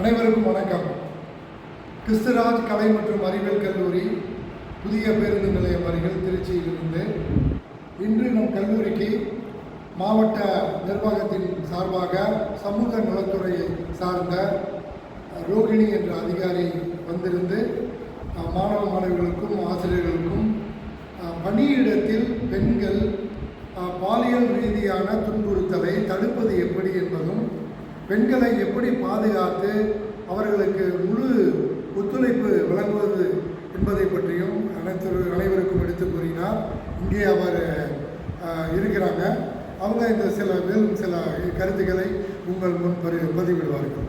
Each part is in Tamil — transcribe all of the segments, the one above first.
அனைவருக்கும் வணக்கம். கிறிஸ்துராஜ் கலை மற்றும் அறிவியல் கல்லூரி புதிய பேருந்து நிலையம் அருகில் திருச்சியிலிருந்து இன்று நம் கல்லூரிக்கு மாவட்ட நிர்வாகத்தின் சார்பாக சமூக நலத்துறையை சார்ந்த ரோகிணி என்ற அதிகாரி வந்திருந்து மாணவ மாணவிகளுக்கும் ஆசிரியர்களுக்கும் பணியிடத்தில் பெண்கள் பாலியல் ரீதியான துன்புறுத்தலை தடுப்பது எப்படி என்பதும் பெண்களை எப்படி பாதுகாத்து அவர்களுக்கு முழு ஒத்துழைப்பு வழங்குவது என்பதை பற்றியும் அனைத்து அனைவருக்கும் எடுத்து கூறினார். இங்கே அவர் இருக்கிறாங்க. அவங்க இந்த சில மேலும் சில கருத்துக்களை உங்கள் முன் பரி பதிவிடுவார்கள்.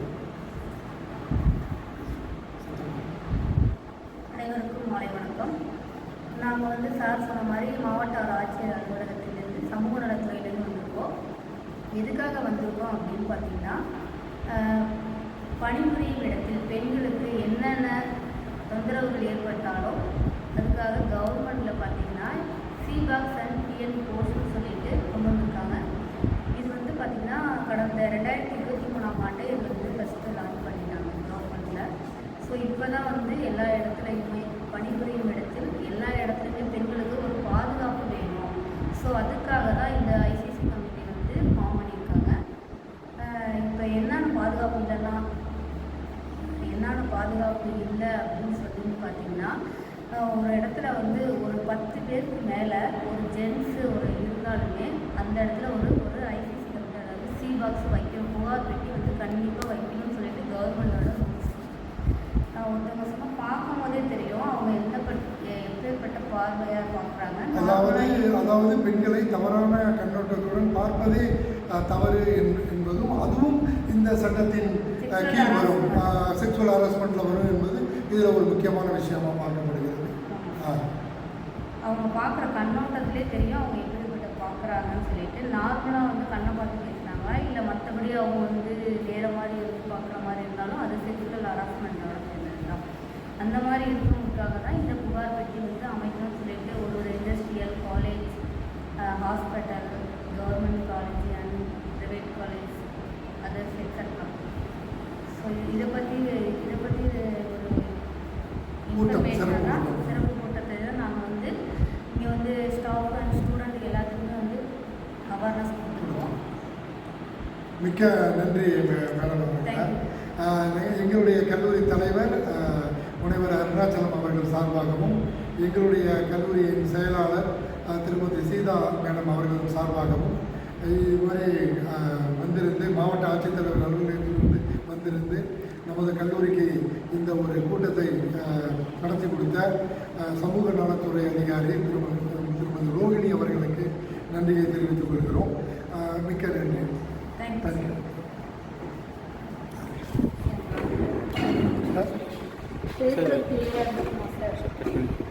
அனைவருக்கும் மாலை வணக்கம். நாங்கள் வந்து சார் சொன்ன மாதிரி மாவட்ட ஆட்சியர் அலுவலகத்திலிருந்து சமூக நலத்துறையிலேருந்து வந்திருக்கோம். எதுக்காக வந்திருக்கோம் அப்படின்னு பார்த்தீங்கன்னா பணிபுரியும் இடத்தில் பெண்களுக்கு என்னென்ன தொந்தரவுகள் ஏற்பட்டாலும் அதுக்காக கவர்மெண்ட்டில் பார்த்தீங்கன்னா சிபாக்ஸ் அண்ட் பிஎன் கோர்ஸ்னு சொல்லிட்டு கொண்டு வந்திருக்காங்க. இது வந்து பார்த்திங்கன்னா கடந்த ரெண்டாயிரத்தி இருபத்தி மூணாம் ஆண்டு இது வந்து ஃபஸ்ட்டு லான்ச் பண்ணிட்டாங்க கவர்மெண்ட்டில் ஸோ இப்போ தான் வந்து எல்லா இடத்துலையுமே பணிபுரியும் இடத்தில் எல்லா இடத்துலையுமே பெண்களுக்கு ஒரு பாதுகாப்பு வேணும் ஸோ அதுக்காக தான் இந்த ஐசிசி கமிட்டி வந்து ஃபார்ம் பண்ணியிருக்காங்க இப்போ என்னென்ன பாதுகாப்பு இல்லைன்னா என்னென்ன பாதுகாப்பு இல்லை அப்படின்னு சொல்லி பார்த்தீங்கன்னா அஹ் ஒரு இடத்துல வந்து ஒரு பத்து பேருக்கு மேலே ஒரு ஜென்ஸு ஒரு இருந்தாலுமே அந்த இடத்துல ஒரு ஒரு ஐசிசி கமிட்டி அதாவது சி பாக்ஸ் வைக்கணும். புகார் பெட்டி வந்து கண்டிப்பாக வைக்கணும்னு சொல்லிட்டு கவர்மெண்டோட ஒருத்தவங்க சும்மா பார்க்கும் போதே தெரியும். அவங்க எந்த பட் எப்பேற்பட்ட பார்வையாக பார்க்குறாங்க அதாவது அதாவது பெண்களை தவறான கண்ணோட்டத்துடன் பார்ப்பதே தவறு என்- என்பதும் அதுவும் இந்த சட்டத்தின் கீழ் வரும். செக்ஷுவல் ஹராஸ்மெண்ட்டில் வரும் என்பது இதில் ஒரு முக்கியமான விஷயமா பார்க்கப்படுகிறது. அவங்க பார்க்குற கண்ணோட்டத்திலே தெரியும் அவங்க எப்படிப்பட்ட பார்க்குறாங்கன்னு சொல்லிட்டு. நார்மலாக வந்து கண்ணை பார்த்து பேசுனாங்களா இல்லை மற்றபடி அவங்க வந்து வேறு மாதிரி வந்து பார்க்குற மாதிரி இருந்தாலும் அது செக்ஷுவல் ஹராஸ்மெண்ட்டோட சேர்ந்தது தான். அந்த மாதிரி இருக்கிறவங்களுக்காக தான் இந்த புகார் பற்றி வந்து அமைக்கணும்னு சொல்லிட்டு ஒரு ஒரு industrial college hospital government college and private college others extra so இதை பற்றி இதை பற்றி ஒரு கூட்டம், information சிறப்பு தான் கூட்டம். சிறப்பு கூட்டத்தை தான் நாங்கள் வந்து இங்கே வந்து ஸ்டாஃப் அண்ட் ஸ்டூடெண்ட் எல்லாத்துக்குமே வந்து அவேர்னஸ் கொடுத்துருக்கோம் மிக்க நன்றி மேடம் அவர்கள். எங்களுடைய கல்லூரி தலைவர் முனைவர் அருணாச்சலம் அவர்கள் சார்பாகவும் எங்களுடைய கல்லூரியின் செயலாளர் திருமதி சீதா மேடம் அவர்கள் சார்பாகவும் இதுவரை வந்திருந்து மாவட்ட ஆட்சித்தலைவர் அலுவலகத்திலிருந்து வந்திருந்து நமது கல்லூரிக்கு இந்த ஒரு கூட்டத்தை நடத்தி கொடுத்த சமூக நலத்துறை அதிகாரி திருமதி திருமதி ரோகிணி அவர்களுக்கு நன்றியை தெரிவித்துக் கொள்கிறோம். மிக்க நன்றி. Thank you